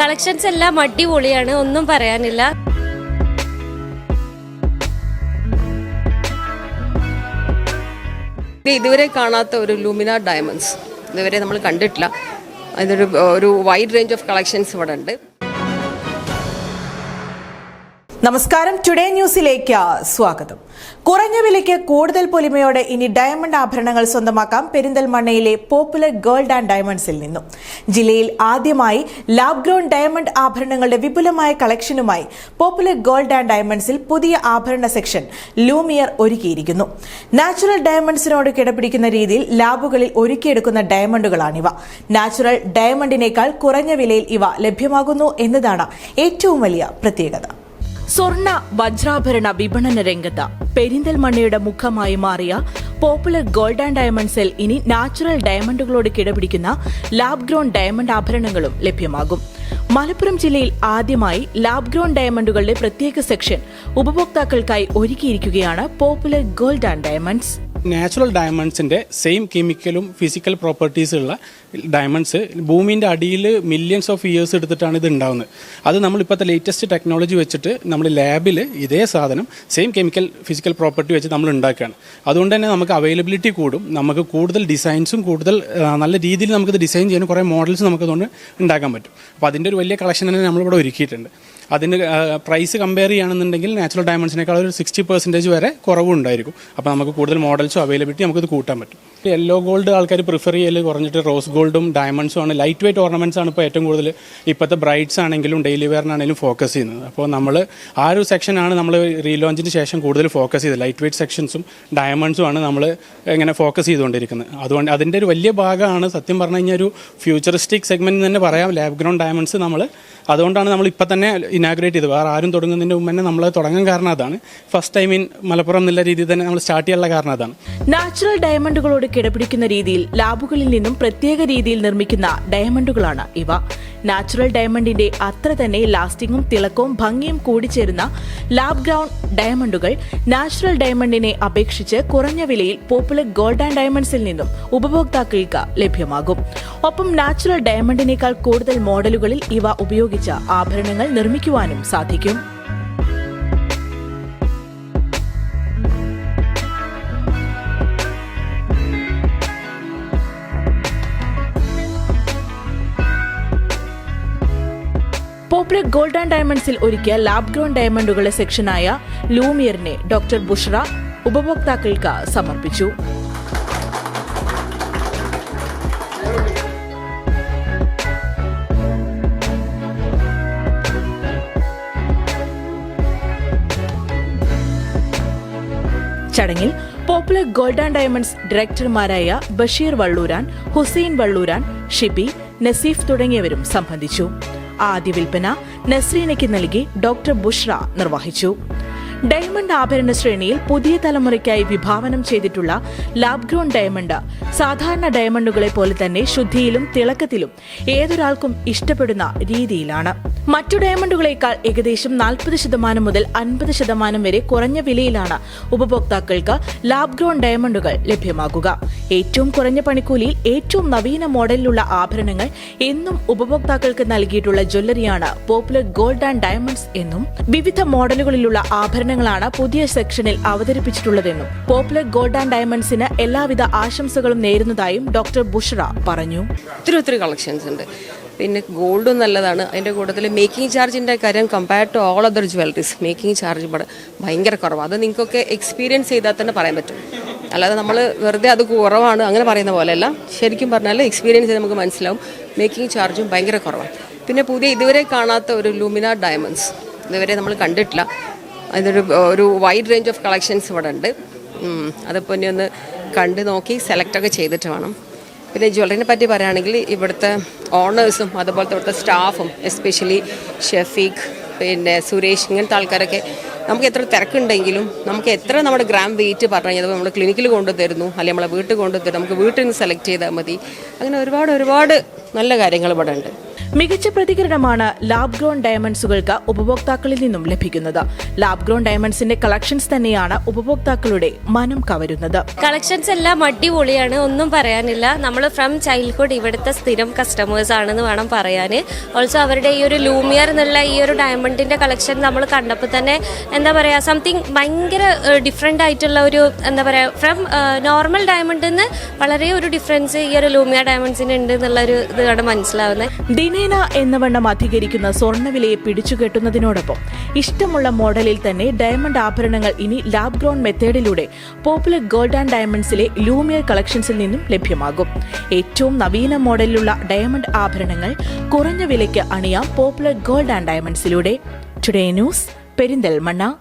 Collections എല്ലാം അടിപൊളിയാണ് ഒന്നും പറയാനില്ല. ഇത് ഇതുവരെ കാണാത്ത ഒരു ലൂമിന ഡയമണ്ട്സ് ഇതുവരെ നമ്മൾ കണ്ടിട്ടില്ല. അതിനൊരു ഒരു വൈഡ് റേഞ്ച് ഓഫ് കളക്ഷൻസ് ഇവിടെ ഉണ്ട് നമസ്കാരം. ടുഡേ ന്യൂസിലേക്ക് സ്വാഗതം. കുറഞ്ഞ വിലയ്ക്ക് കൂടുതൽ പൊലിമയോടെ ഇനി ഡയമണ്ട് ആഭരണങ്ങൾ സ്വന്തമാക്കാം പെരിന്തൽമണ്ണയിലെ പോപ്പുലർ ഗേൾഡ് ആൻഡ് ഡയമണ്ട്സിൽ നിന്നും. ജില്ലയിൽ ആദ്യമായി ലാബ് ഗ്രോൺ ഡയമണ്ട് ആഭരണങ്ങളുടെ വിപുലമായ കളക്ഷനുമായി പോപ്പുലർ ഗോൾഡ് ആൻഡ് ഡയമണ്ട്സിൽ പുതിയ ആഭരണ സെക്ഷൻ ലൂമിയർ ഒരുക്കിയിരിക്കുന്നു. നാച്ചുറൽ ഡയമണ്ട്സിനോട് കിടപിടിക്കുന്ന രീതിയിൽ ലാബുകളിൽ ഒരുക്കിയെടുക്കുന്ന ഡയമണ്ടുകളാണിവ നാച്ചുറൽ ഡയമണ്ടിനേക്കാൾ കുറഞ്ഞ വിലയിൽ ഇവ ലഭ്യമാകുന്നു എന്നതാണ് ഏറ്റവും വലിയ പ്രത്യേകത. സ്വർണ വജ്രാഭരണ വിപണന രംഗത്ത് പെരിന്തൽമണ്ണയുടെ മുഖമായി മാറിയ പോപ്പുലർ ഗോൾഡ് ആൻഡ് ഡയമണ്ട്സിൽ ഇനി നാച്ചുറൽ ഡയമണ്ടുകളോട് കിടപിടിക്കുന്ന ലാബ് ഗ്രോൺ ഡയമണ്ട് ആഭരണങ്ങളും ലഭ്യമാകും. മലപ്പുറം ജില്ലയിൽ ആദ്യമായി ലാബ് ഗ്രോൺ ഡയമണ്ടുകളുടെ പ്രത്യേക സെക്ഷൻ ഉപഭോക്താക്കൾക്കായി ഒരുക്കിയിരിക്കുകയാണ് popular gold and diamonds. Natural ഡയമണ്ട്സിന്റെ same കെമിക്കലും ഫിസിക്കൽ പ്രോപ്പർട്ടീസ് ഉള്ള ഡയമണ്ട്സ് ഭൂമിന്റെ അടിയിൽ മില്യൺസ് ഓഫ് ഇയേഴ്സ് എടുത്തിട്ടാണ് ഇത് ഉണ്ടാവുന്നത്. അത് നമ്മളിപ്പോഴത്തെ ലേറ്റസ്റ്റ് ടെക്നോളജി വെച്ചിട്ട് നമ്മൾ ലാബിൽ ഇതേ സാധനം സെയിം കെമിക്കൽ ഫിസിക്കൽ പ്രോപ്പർട്ടി വെച്ച് നമ്മൾ ഉണ്ടാക്കുകയാണ്. അതുകൊണ്ട് തന്നെ നമുക്ക് അവൈലബിലിറ്റി കൂടും. നമുക്ക് കൂടുതൽ ഡിസൈൻസും കൂടുതൽ നല്ല രീതിയിൽ നമുക്കിത് ഡിസൈൻ ചെയ്യാൻ കുറേ മോഡൽസ് നമുക്ക് അതുകൊണ്ട് ഉണ്ടാക്കാൻ പറ്റും. അപ്പോൾ അതിന്റെ ഒരു വലിയ കളക്ഷൻ തന്നെ നമ്മളിവിടെ ഒരുക്കിയിട്ടുണ്ട്. അതിന് പ്രൈസ് കമ്പയർ ചെയ്യുകയാണെന്നുണ്ടെങ്കിൽ നാച്ചുറൽ ഡയമണ്ട്സിനേക്കാൾ ഒരു സിക്സ്റ്റി പെർസെന്റേജ് വരെ കുറവുണ്ടായിരിക്കും. അപ്പോൾ നമുക്ക് കൂടുതൽ മോഡൽസും അവൈലബിലിറ്റി നമുക്കിത് കൂട്ടാൻ പറ്റും. യെല്ലോ ഗോൾഡ് ആൾക്കാർ പ്രിഫർ ചെയ്യൽ കുറഞ്ഞിട്ട് റോസ് ഗോൾഡും ഡയമണ്ട്സും ആണ്. ലൈറ്റ് വെയിറ്റ് ഓർണമെന്റ്സ് ആണ് ഇപ്പോൾ ഏറ്റവും കൂടുതൽ ഇപ്പോഴത്തെ ബ്രൈറ്റ്സ് ആണെങ്കിലും ഡെയിലി വെയറിനാണെങ്കിലും ഫോക്കസ് ചെയ്യുന്നത്. അപ്പോൾ നമ്മൾ ആ ഒരു സെക്ഷനാണ് നമ്മൾ റീലോഞ്ചിന് ശേഷം കൂടുതൽ ഫോക്കസ് ചെയ്തത്. ലൈറ്റ് വെയിറ്റ് സെക്ഷൻസും ഡയമണ്ട്സും ആണ് നമ്മൾ ഇങ്ങനെ ഫോക്കസ് ചെയ്തുകൊണ്ടിരിക്കുന്നത്. അതുകൊണ്ട് അതിന്റെ ഒരു വലിയ ഭാഗമാണ് സത്യം പറഞ്ഞു കഴിഞ്ഞാൽ ഒരു ഫ്യൂച്ചറിസ്റ്റിക് സെഗ്മെന്റ് തന്നെ പറയാം. ലാബ് ഗ്രൗണ്ട് ഡയമണ്ട്സ് നമ്മൾ അതുകൊണ്ടാണ് നമ്മൾ ഇപ്പം തന്നെ ഇനാഗ്രേറ്റ് ചെയ്തു. വേറെ ആരും തുടങ്ങുന്നതിന് മുമ്പ് തന്നെ നമ്മൾ തുടങ്ങാൻ കാരണം അതാണ്. ഫസ്റ്റ് ടൈം ഇൻ മലപ്പുറം എന്നുള്ള രീതിയിൽ തന്നെ നമ്മൾ സ്റ്റാർട്ട് ചെയ്യാനുള്ള കാരണം അതാണ്. നാച്ചുറൽ ഡയമണ്ടുകളോട് കിടപിടിക്കുന്ന രീതിയിൽ ലാബുകളിൽ നിന്നും പ്രത്യേക രീതിയിൽ നിർമ്മിക്കുന്ന ഡയമണ്ടുകളാണ് ഇവ. നാച്ചുറൽ ഡയമണ്ടിന്റെ അത്ര തന്നെ ലാസ്റ്റിങ്ങും തിളക്കവും ഭംഗിയും കൂടിച്ചേരുന്ന ലാബ് ഗ്രൗണ്ട് ഡയമണ്ടുകൾ നാച്ചുറൽ ഡയമണ്ടിനെ അപേക്ഷിച്ച് കുറഞ്ഞ വിലയിൽ പോപ്പുലർ ഗോൾഡ് ആൻഡ് ഡയമണ്ട്സിൽ നിന്നും ഉപഭോക്താക്കൾക്ക് ലഭ്യമാകും. ഒപ്പം നാച്ചുറൽ ഡയമണ്ടിനേക്കാൾ കൂടുതൽ മോഡലുകളിൽ ഇവ ഉപയോഗിച്ച ആഭരണങ്ങൾ നിർമ്മിക്കുവാനും സാധിക്കും. പോപ്പുലർ ഗോൾഡ് ആൻഡ് ഡയമണ്ട്സിൽ ഒരുക്കിയ ലാബ് ഗ്രോൺ ഡയമണ്ടുകളുടെ സെക്ഷനായ ലൂമിയറിനെ ഡോക്ടർ ബുഷ്ര ഉപഭോക്താക്കൾക്ക് സമർപ്പിച്ചു. ചടങ്ങിൽ പോപ്പുലർ ഗോൾഡ് ആൻഡ് ഡയമണ്ട്സ് ഡയറക്ടർമാരായ ബഷീർ വള്ളൂരാൻ ഹുസൈൻ വള്ളൂരാൻ ഷിബി നസീഫ് തുടങ്ങിയവരും സംബന്ധിച്ചു. ആദ്യ വിൽപ്പന നസ്രീനയ്ക്ക് നൽകി ഡോക്ടർ ബുഷ്ര നിർവഹിച്ചു. ഡയമണ്ട് ആഭരണ ശ്രേണിയിൽ പുതിയ തലമുറയ്ക്കായി വിഭാവനം ചെയ്തിട്ടുള്ള ലാബ് ഗ്രോൺ ഡയമണ്ട്. സാധാരണ ഡയമണ്ടുകളെ പോലെ തന്നെ ശുദ്ധിയിലും തിളക്കത്തിലും ഏതൊരാൾക്കും ഇഷ്ടപ്പെടുന്ന രീതിയിലാണ്. മറ്റു ഡയമണ്ടുകളേക്കാൾ ഏകദേശം നാൽപ്പത് ശതമാനം മുതൽ അൻപത് ശതമാനം വരെ കുറഞ്ഞ വിലയിലാണ് ഉപഭോക്താക്കൾക്ക് ലാബ് ഗ്രോൺ ഡയമണ്ടുകൾ ലഭ്യമാകുക. ഏറ്റവും കുറഞ്ഞ പണിക്കൂലിയിൽ ഏറ്റവും നവീന മോഡലിലുള്ള ആഭരണങ്ങൾ എന്നും ഉപഭോക്താക്കൾക്ക് നൽകിയിട്ടുള്ള ജ്വല്ലറിയാണ് പോപ്പുലർ ഗോൾഡ് ആൻഡ് ഡയമണ്ട്സ് എന്നും വിവിധ മോഡലുകളിലുള്ള ആഭരണങ്ങളാണ് പുതിയ സെക്ഷനിൽ അവതരിപ്പിച്ചിട്ടുള്ളതെന്നും പോപ്പുലർ ഗോൾഡ് ആൻഡ് ഡയമണ്ട്സിന് എല്ലാവിധ ആശംസകളും നേരുന്നതായും ഡോക്ടർ ബുഷ്ര പറഞ്ഞു. ഒത്തിരി ഒത്തിരി കളക്ഷൻസ് ഉണ്ട്. പിന്നെ ഗോൾഡും നല്ലതാണ്. അതിന്റെ കൂട്ടത്തിൽ മേക്കിംഗ് ചാർജിന്റെ കാര്യം compare to all other jewelleries making charge ഭയങ്കര കുറവാണ് അത് നിങ്ങൾക്കൊക്കെ എക്സ്പീരിയൻസ് ചെയ്താൽ തന്നെ പറയാൻ പറ്റും. അല്ലാതെ നമ്മൾ വെറുതെ അത് കുറവാണ് അങ്ങനെ പറയുന്ന പോലെയല്ല. ശരിക്കും പറഞ്ഞാൽ എക്സ്പീരിയൻസ് ചെയ്ത് നമുക്ക് മനസ്സിലാവും. മേക്കിംഗ് ചാർജും ഭയങ്കര കുറവാണ് പിന്നെ പുതിയ ഇതുവരെ കാണാത്ത ഒരു ലൂമിന ഡയമണ്ട്സ് ഇതുവരെ നമ്മൾ കണ്ടിട്ടില്ല. അതിനൊരു ഒരു വൈഡ് റേഞ്ച് ഓഫ് കളക്ഷൻസ് ഇവിടെ ഉണ്ട്. അതിപ്പോൾ ഇനി ഒന്ന് കണ്ട് നോക്കി സെലക്ട് ഒക്കെ ചെയ്തിട്ട് വേണം. പിന്നെ ജ്വല്ലറിനെ പറ്റി പറയുകയാണെങ്കിൽ ഇവിടുത്തെ ഓണേഴ്സും അതുപോലത്തെ ഇവിടുത്തെ സ്റ്റാഫും എസ്പെഷ്യലി ഷെഫീഖ് പിന്നെ സുരേഷ് ഇങ്ങനത്തെ ആൾക്കാരൊക്കെ നമുക്ക് എത്ര തിരക്കുണ്ടെങ്കിലും നമുക്ക് എത്ര നമ്മുടെ ഗ്രാം വെയിറ്റ് പറഞ്ഞു കഴിഞ്ഞാൽ നമ്മൾ ക്ലിനിക്കിൽ കൊണ്ടുതരുന്നു അല്ലെങ്കിൽ നമ്മളെ വീട്ടിൽ കൊണ്ടുതരും നമുക്ക് വീട്ടിൽ നിന്ന് സെലക്ട് ചെയ്താൽ മതി. അങ്ങനെ ഒരുപാട് ഒരുപാട് നല്ല കാര്യങ്ങൾ ഇവിടെ ഉണ്ട് മികച്ച പ്രതികരണമാണ് ലാബ് ഗ്രോൺ ഡയമണ്ട്സുകൾക്ക് ഉപഭോക്താക്കളിൽ നിന്നും ലഭിക്കുന്നത്. ലാബ് ഗ്രോൺ ഡയമണ്ട്സിന്റെ കളക്ഷൻസ് തന്നെയാണ് ഉപഭോക്താക്കളുടെ മനം കവരുന്നത്. കളക്ഷൻസ് എല്ലാം അടിപൊളിയാണ് ഒന്നും പറയാനില്ല. നമ്മൾ ഫ്രം ചൈൽഡ്ഹുഡ് ഇവിടുത്തെ സ്ഥിരം കസ്റ്റമേഴ്സ് ആണെന്ന് വേണം പറയാൻ ഓൾസോ അവരുടെ ഈ ഒരു ലൂമിയർ എന്നുള്ള ഈ ഒരു ഡയമണ്ടിന്റെ കളക്ഷൻ നമ്മൾ കണ്ടപ്പോൾ തന്നെ എന്താ പറയാ സംതിങ് ഭയങ്കര ഡിഫറെന്റ് ആയിട്ടുള്ള ഒരു എന്താ പറയാ ഫ്രം നോർമൽ ഡയമണ്ടിൽ നിന്ന് വളരെ ഒരു ഡിഫറൻസ് ഈ ഒരു ലൂമിയ ഡയമണ്ട്സിന് ഉണ്ട് എന്നുള്ള ഒരു ഇതാണ് മനസ്സിലാവുന്നത്. ദിനേന എന്നവണ്ണം അധികരിക്കുന്ന സ്വർണവിലയെ പിടിച്ചുകെട്ടുന്നതിനോടൊപ്പം ഇഷ്ടമുള്ള മോഡലിൽ തന്നെ ഡയമണ്ട് ആഭരണങ്ങൾ ഇനി ലാബ് ഗ്രോൺ മെത്തേഡിലൂടെ പോപ്പുലർ ഗോൾഡ് ആൻഡ് ഡയമണ്ട്സിലെ ലൂമിയർ കളക്ഷൻസിൽ നിന്നും ലഭ്യമാകും. ഏറ്റവും നവീന മോഡലിലുള്ള ഡയമണ്ട് ആഭരണങ്ങൾ കുറഞ്ഞ വിലയ്ക്ക് അണിയാം പോപ്പുലർ ഗോൾഡ് ആൻഡ് ഡയമണ്ട്സിലൂടെ ടുഡേ ന്യൂസ് പെരിന്തൽമണ്ണ